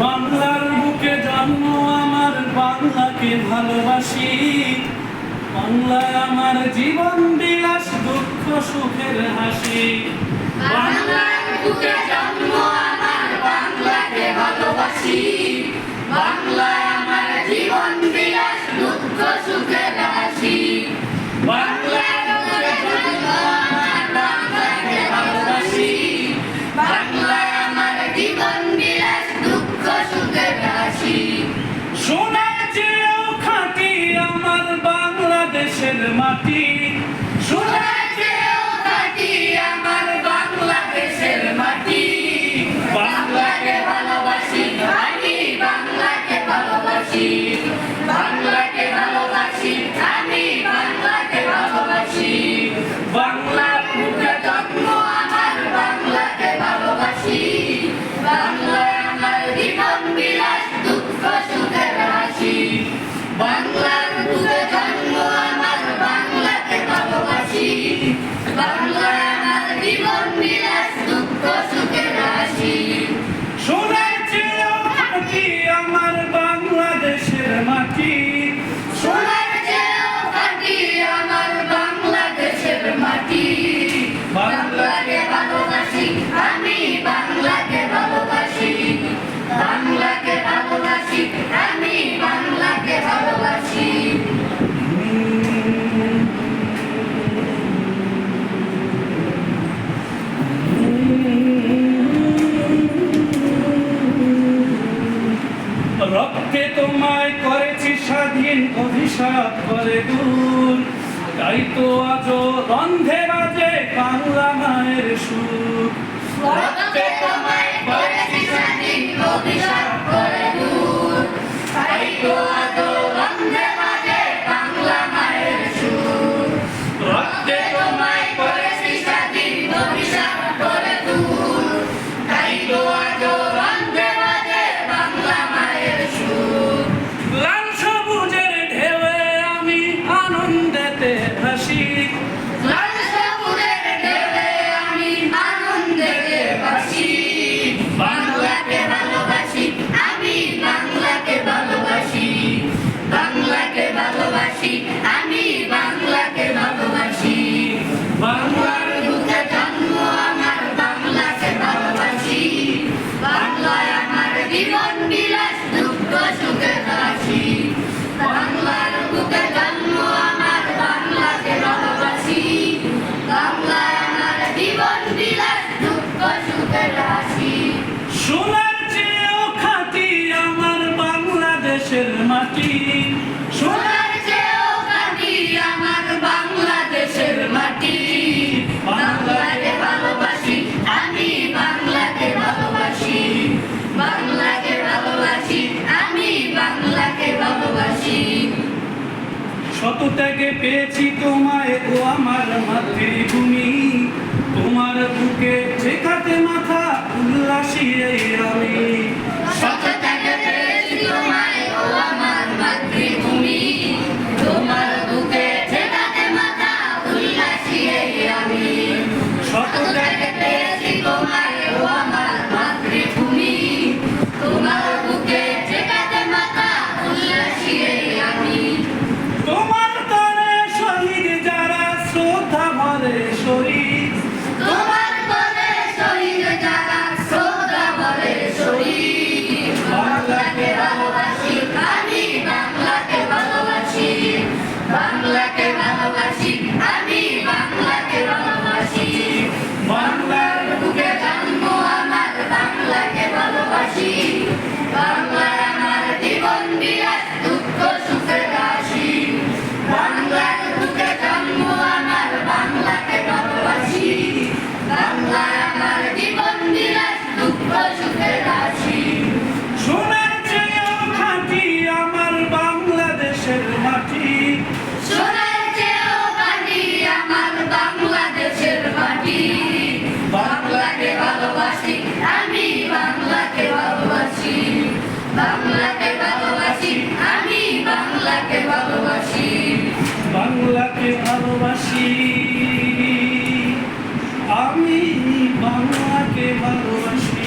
বাংলার বুকে জন্ম, আমার বাংলাকে ভালোবাসি। বাংলায় আমার জীবন বিলাস, দুঃখ, সুখের হাসি। বাংলার বুকে জীবন বিলাস দুঃখ সুখের রাশি। সোনার চেয়েও খাঁটি আমার বাংলাদেশের মাটি। সোনার চেয়েও খাঁটি আমার বাংলাদেশের মাটি। বাংলাকে ভালোবাসি ভাই বাংলাকে ভালোবাসি। রাত করে গুণ তাই তো আজ রন্ধে বাজে বাংলা মায়ের সুর। তোমায় আনন্দেতে শতত্যাগে পেয়েছি তোমায় ও আমার মাতৃভূমি। তোমার বুকে যেখাতে মাথা উল্লাসী আমি। aqui ভালোবাসি। আমি বাংলাকে ভালোবাসি।